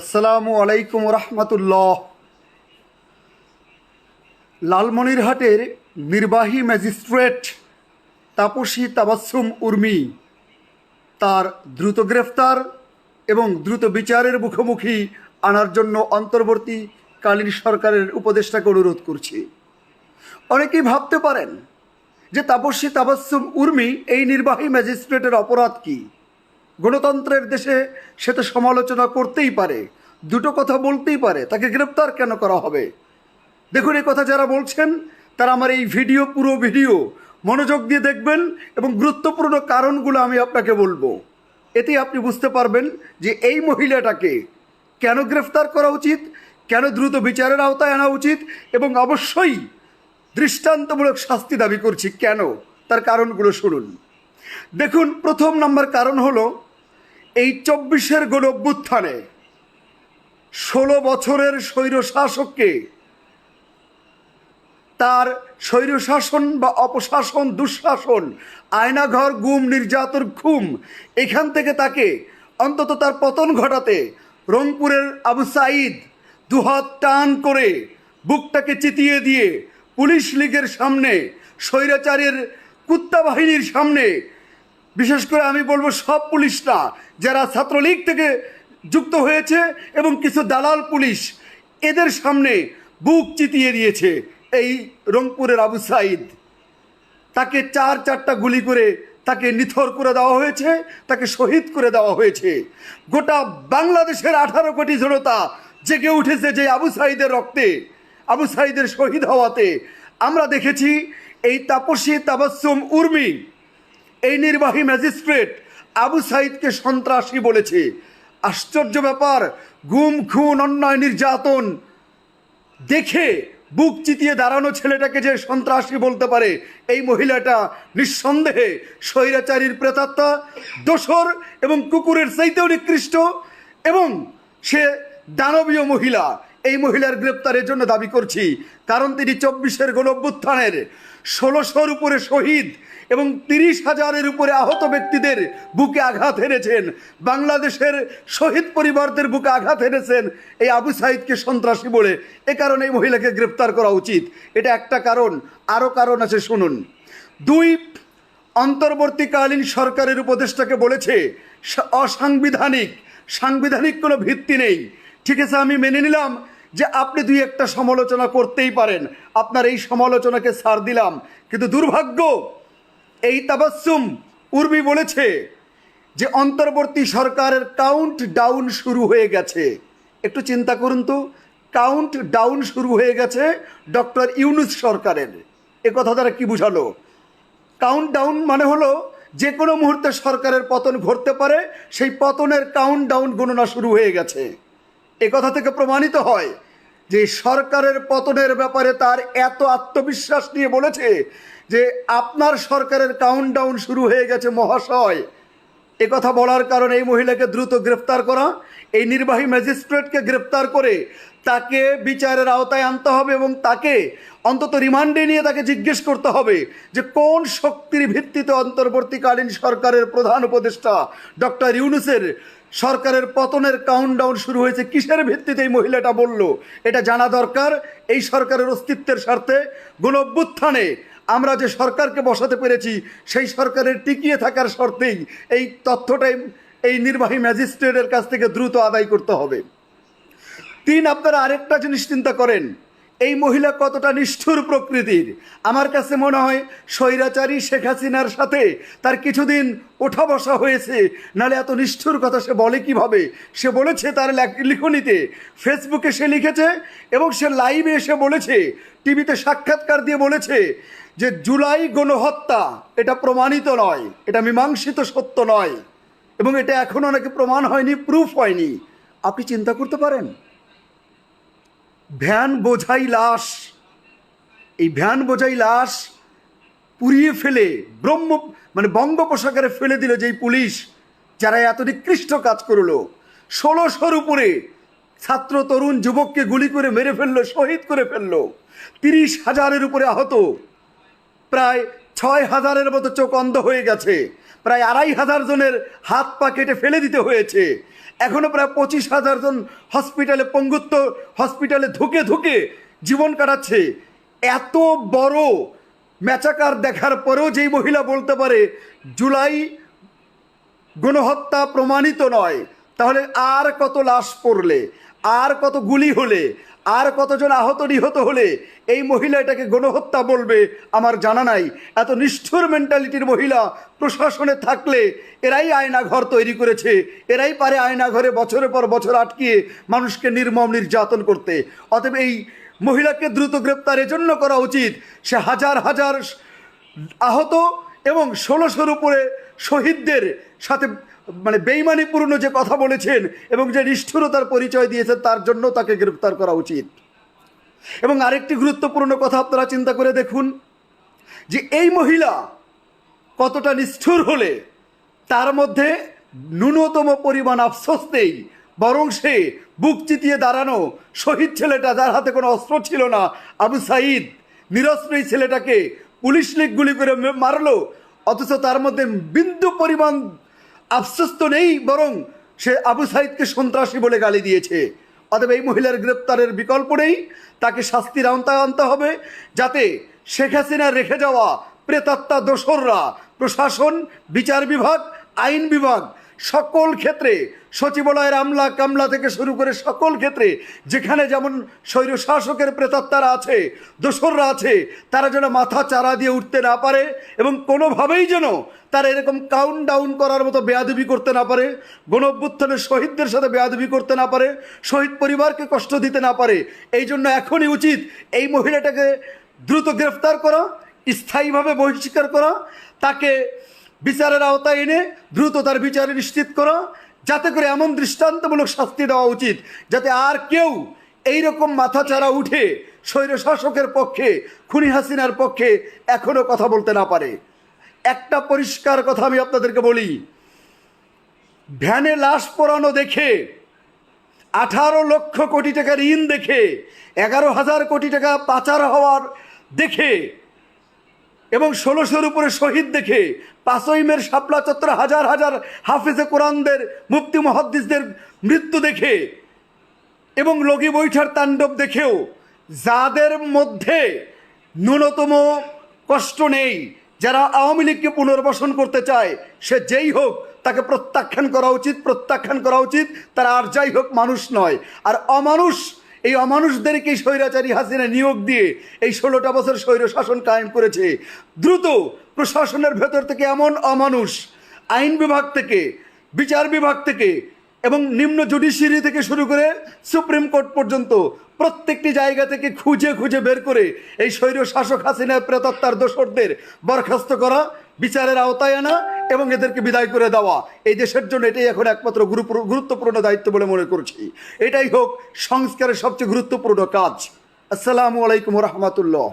আসসালামু আলাইকুম রহমতুল্লাহ। লালমনিরহাটের নির্বাহী ম্যাজিস্ট্রেট তাপসী তাবাসুম উর্মি তার দ্রুত গ্রেফতার এবং দ্রুত বিচারের মুখোমুখি আনার জন্য অন্তর্বর্তীকালীন সরকারের উপদেষ্টাকে অনুরোধ করছি। অনেকেই ভাবতে পারেন যে তাপসী তাবাসুম উর্মি এই নির্বাহী ম্যাজিস্ট্রেটের অপরাধ কী? গণতন্ত্রের দেশে সে তো সমালোচনা করতেই পারে, দুটো কথা বলতেই পারে, তাকে গ্রেপ্তার কেন করা হবে? দেখুন এই কথা যারা বলছেন, তারা আমার এই ভিডিও, পুরো ভিডিও মনোযোগ দিয়ে দেখবেন এবং গুরুত্বপূর্ণ কারণগুলো আমি আপনাকে বলব। এতে আপনি বুঝতে পারবেন যে এই মহিলাটাকে কেন গ্রেফতার করা উচিত, কেন দ্রুত বিচারের আওতায় আনা উচিত এবং অবশ্যই দৃষ্টান্তমূলক শাস্তি দাবি করছি কেন? তার কারণগুলো শুনুন। দেখুন, প্রথম নম্বর কারণ হলো এই চব্বিশের গণ অভ্যুত্থানে ষোলো বছরের স্বৈরশাসককে তার স্বৈরশাসন বা অপশাসন, দুঃশাসন, আয়নাঘর, গুম, নির্যাতন, খুম, এখান থেকে তাকে অন্তত তার পতন ঘটাতে রংপুরের আবু সাঈদ দুহাত টান করে বুকটাকে চিতিয়ে দিয়ে পুলিশ লীগের সামনে, স্বৈরাচারের কুত্তা বাহিনীর সামনে বিশেষ করে আমি বলব সব পুলিশ না, যারা ছাত্রলীগ থেকে যুক্ত হয়েছে এবং কিছু দালাল পুলিশ এদের সামনে বুক চিতিয়ে দিয়েছে এই রংপুরের আবু সাইদ। তাকে চার চারটা গুলি করে তাকে নিথর করে দেওয়া হয়েছে, তাকে শহীদ করে দেওয়া হয়েছে। গোটা বাংলাদেশের আঠারো কোটি জনতা জেগে উঠেছে যে আবু সাইদের রক্তে, আবু সাইদের শহীদ হওয়াতে। আমরা দেখেছি এই তাপসী তাবাসুম উর্মি এই নির্বাহী ম্যাজিস্ট্রেট আবু সাইদকে সন্ত্রাসী বলেছে। আশ্চর্য ব্যাপার, গুম, খুন, অন্যায়, নির্যাতন। দেখে বুক চিতিয়ে দাঁড়ানো ছেলেটাকে যে সন্ত্রাসী বলতে পারে, এই মহিলাটা নিঃসন্দেহে স্বৈরাচারীর প্রেতাত্মা, দোসর এবং কুকুরের চাইতেও নিকৃষ্ট এবং সে দানবীয় মহিলা। এই মহিলার গ্রেপ্তারের জন্য দাবি করছি, কারণ তিনি চব্বিশের গণ অভ্যুত্থানের ষোলোশোর উপরে শহীদ এবং তিরিশ হাজারের উপরে আহত ব্যক্তিদের বুকে আঘাত হেরেছেন বাংলাদেশের শহীদ পরিবারদের বুকে আঘাত হেরেছেন এই আবু সাইদকে সন্ত্রাসী বলে। এ কারণে এই মহিলাকে গ্রেপ্তার করা উচিত। এটা একটা কারণ, আরও কারণ আছে শুনুন। দুই, অন্তর্বর্তীকালীন সরকারের উপদেষ্টাকে বলেছে অসাংবিধানিক, সাংবিধানিক কোনো ভিত্তি নেই। ঠিক আছে, আমি মেনে নিলাম যে আপনি দুই একটা সমালোচনা করতেই পারেন। আপনার এই সমালোচনাকে সার দিলাম। কিন্তু দুর্ভাগ্য এই তাবাসুম উর্মি বলেছে যে অন্তর্বর্তী সরকারের কাউন্ট ডাউন শুরু হয়ে গেছে। একটু চিন্তা করুন তো কাউন্ট ডাউন শুরু হয়ে গেছে ডক্টর ইউনুস সরকারের। এ কথা তারা কি বুঝালো? কাউন্ট ডাউন মানে হলো যে কোনো মুহূর্তে সরকারের পতন ঘটতে পারে, সেই পতনের কাউন্ট ডাউন গণনা শুরু হয়ে গেছে। এ কথা থেকে প্রমাণিত হয় যে সরকারের পতনের ব্যাপারে তার এত আত্মবিশ্বাস নিয়ে বলেছে যে আপনার সরকারের কাউন্ট ডাউন শুরু হয়ে গেছে মহাশয়। এ কথা বলার কারণে এই মহিলাকে দ্রুত গ্রেফতার করা, এই নির্বাহী ম্যাজিস্ট্রেটকে গ্রেফতার করে তাকে বিচারের আওতায় আনতে হবে এবং তাকে অন্তত রিমান্ডে নিয়ে তাকে জিজ্ঞেস করতে হবে যে কোন শক্তির ভিত্তিতে অন্তর্বর্তীকালীন সরকারের প্রধান উপদেষ্টা ডক্টর ইউনুসের সরকারের পতনের কাউন্টডাউন শুরু হয়েছে, কিসের ভিত্তিতে এই মহিলাটা বলল? এটা জানা দরকার, এই সরকারের অস্তিত্বের স্বার্থে গণ অভ্যুত্থানে আমরা যে সরকারকে বসাতে পেরেছি, সেই সরকারের টিকিয়ে থাকার শর্তেই এই তথ্যটাই এই নির্বাহী ম্যাজিস্ট্রেটের কাছ থেকে দ্রুত আদায় করতে হবে। তিন, আপনারা আরেকটা জিনিস চিন্তা করেন। এই মহিলা কতটা নিষ্ঠুর প্রকৃতির? আমার কাছে মনে হয় স্বৈরাচারী শেখ হাসিনার সাথে তার কিছুদিন ওঠা বসা হয়েছে। নালে এত নিষ্ঠুর কথা সে বলে কীভাবে? সে বলেছে তার লেখ- লিখনিতে, ফেসবুকে সে লিখেছে এবং সে লাইভে এসে বলেছে, টিভিতে সাক্ষাৎকার দিয়ে বলেছে যে জুলাই গণহত্যা, এটা প্রমাণিত নয়, এটা মীমাংসিত সত্য নয় এবং এটা এখনও নাকি প্রমাণ হয়নি প্রুফ হয়নি। আপনি চিন্তা করতে পারেন? ভ্যান বোঝাই লাশ। এই ভ্যান বোঝাই লাশ পুড়িয়ে ফেলে, ব্রহ্ম মানে বঙ্গোপসাগরে ফেলে দিল যেই পুলিশ, যারা এত নিকৃষ্ট কাজ করল। ষোলোশোর উপরে ছাত্র তরুণ যুবককে গুলি করে মেরে ফেলল, শহীদ করে ফেলল। তিরিশ হাজারের উপরে আহত। প্রায় ছয় হাজারের মতো চোখ অন্ধ হয়ে গেছে। প্রায় আড়াই হাজার জনের হাত পা কেটে ফেলে দিতে হয়েছে। এখনও প্রায় পঁচিশ হাজার জন হসপিটালে পঙ্গুত্ব, হসপিটালে ধুকে ধুকে জীবন কাটাচ্ছে। এত বড় ম্যাচাকার দেখার পরেও যেই মহিলা বলতে পারে, জুলাই গণহত্যা প্রমাণিত নয়, তাহলে আর কত লাশ পড়লে? আর কত গুলি হলে, আর কতজন আহত নিহত হলে এই মহিলা এটাকে গণহত্যা বলবে আমার জানা নাই। এত নিষ্ঠুর মেন্টালিটির মহিলা প্রশাসনে থাকলে এরাই আয়না ঘর তৈরি করেছে, এরাই পারে আয়না ঘরে বছরের পর বছর আটকিয়ে মানুষকে নির্মম নির্যাতন করতে। অতএব এই মহিলাকে দ্রুত গ্রেপ্তারের জন্য করা উচিত। সে হাজার হাজার আহত এবং ষোলোশোর উপরে শহীদদের সাথে মানে বেইমানিপূর্ণ যে কথা বলেছেন এবং যে নিষ্ঠুরতার পরিচয় দিয়েছেন, তার জন্য তাকে গ্রেপ্তার করা উচিত। এবং আরেকটি গুরুত্বপূর্ণ কথা আপনারা চিন্তা করে দেখুন, যে এই মহিলা কতটা নিষ্ঠুর হলে তার মধ্যে ন্যূনতম পরিমাণ আফসোস নেই, বরং সে বুক চিতিয়ে দাঁড়ানো শহীদ ছেলেটা যার হাতে কোনো অস্ত্র ছিল না, আবু সাঈদ নিরস্ত্র ছেলেটাকে পুলিশ লিগ গুলি করে মারলো, অথচ তার মধ্যে বিন্দু পরিমাণ আফসোস তো নেই বরং সে আবু সাইদকে সন্ত্রাসী বলে গালি দিয়েছে। অতএব এই মহিলার গ্রেপ্তারের বিকল্প নেই। তাকে শাস্তির আওতায় আনতে হবে যাতে শেখ হাসিনা রেখে যাওয়া প্রেতাত্মা দোসররা, প্রশাসন, বিচার বিভাগ, আইন বিভাগ সকল ক্ষেত্রে সচিবালয়ের আমলা কামলা থেকে শুরু করে সকল ক্ষেত্রে যেখানে যেমন স্বৈর শাসকের প্রেতাত্মারা আছে, দোসররা আছে, তারা যেন মাথা চারা দিয়ে উঠতে না পারে এবং কোনোভাবেই যেন তারা এরকম কাউন্ট ডাউন করার মতো বেয়াদবি করতে না পারে গণ অভ্যুত্থানের শহীদদের সাথে বেয়াদবি করতে না পারে, শহীদ পরিবারকে কষ্ট দিতে না পারে, এই জন্য এখনই উচিত এই মহিলাটাকে দ্রুত গ্রেফতার করা, স্থায়ীভাবে বহিষ্কার করা, তাকে বিচারের আওতায় এনে দ্রুত তার বিচার নিশ্চিত করা। যাতে করে এমন দৃষ্টান্তমূলক শাস্তি দেওয়া উচিত যাতে আর কেউ এই রকম মাথা চারা উঠে স্বৈর শাসকের পক্ষে, খুনি হাসিনার পক্ষে এখনও কথা বলতে না পারে। একটা পরিষ্কার কথা আমি আপনাদেরকে বলি। ভ্যানে লাশ পরানো দেখে, আঠারো লক্ষ কোটি টাকার ঋণ দেখে, এগারো হাজার কোটি টাকা পাচার হওয়ার দেখে এবং ষোলোশোর উপরে শহীদ দেখে পাঁচই মের শাপলা চত্বরে হাজার হাজার হাফিজে কোরআনদের, মুফতি মহাদ্দিসদের মৃত্যু দেখে এবং লগি বৈঠার তাণ্ডব দেখেও যাদের মধ্যে ন্যূনতম কষ্ট নেই, যারা আওয়ামী লীগকে পুনর্বাসন করতে চায়, সে যেই হোক তাকে প্রত্যাখ্যান করা উচিত, প্রত্যাখ্যান করা উচিত, তারা আর যাই হোক মানুষ নয়। আর অমানুষ এই অমানুষদেরকে স্বৈরাচারী হাসিনা নিয়োগ দিয়ে এই ষোলোটা বছর স্বৈর শাসন কায়েম করেছে। দ্রুত প্রশাসনের ভেতর থেকে এমন অমানুষ, আইন বিভাগ থেকে, বিচার বিভাগ থেকে এবং নিম্ন জুডিশিয়ারি থেকে শুরু করে সুপ্রিম কোর্ট পর্যন্ত প্রত্যেকটি জায়গা থেকে খুঁজে খুঁজে বের করে এই স্বৈর শাসক হাসিনার প্রেতাত্মার দোসরদের বরখাস্ত করা, বিচারের আওতায় আনা এবং এদেরকে বিদায় করে দেওয়া। এই দেশের জন্য এটাই এখন একমাত্র গুরুত্বপূর্ণ দায়িত্ব বলে মনে করছি। এটাই হোক সংস্কারের সবচেয়ে গুরুত্বপূর্ণ কাজ। আসসালামু আলাইকুম রহমতুল্লাহ।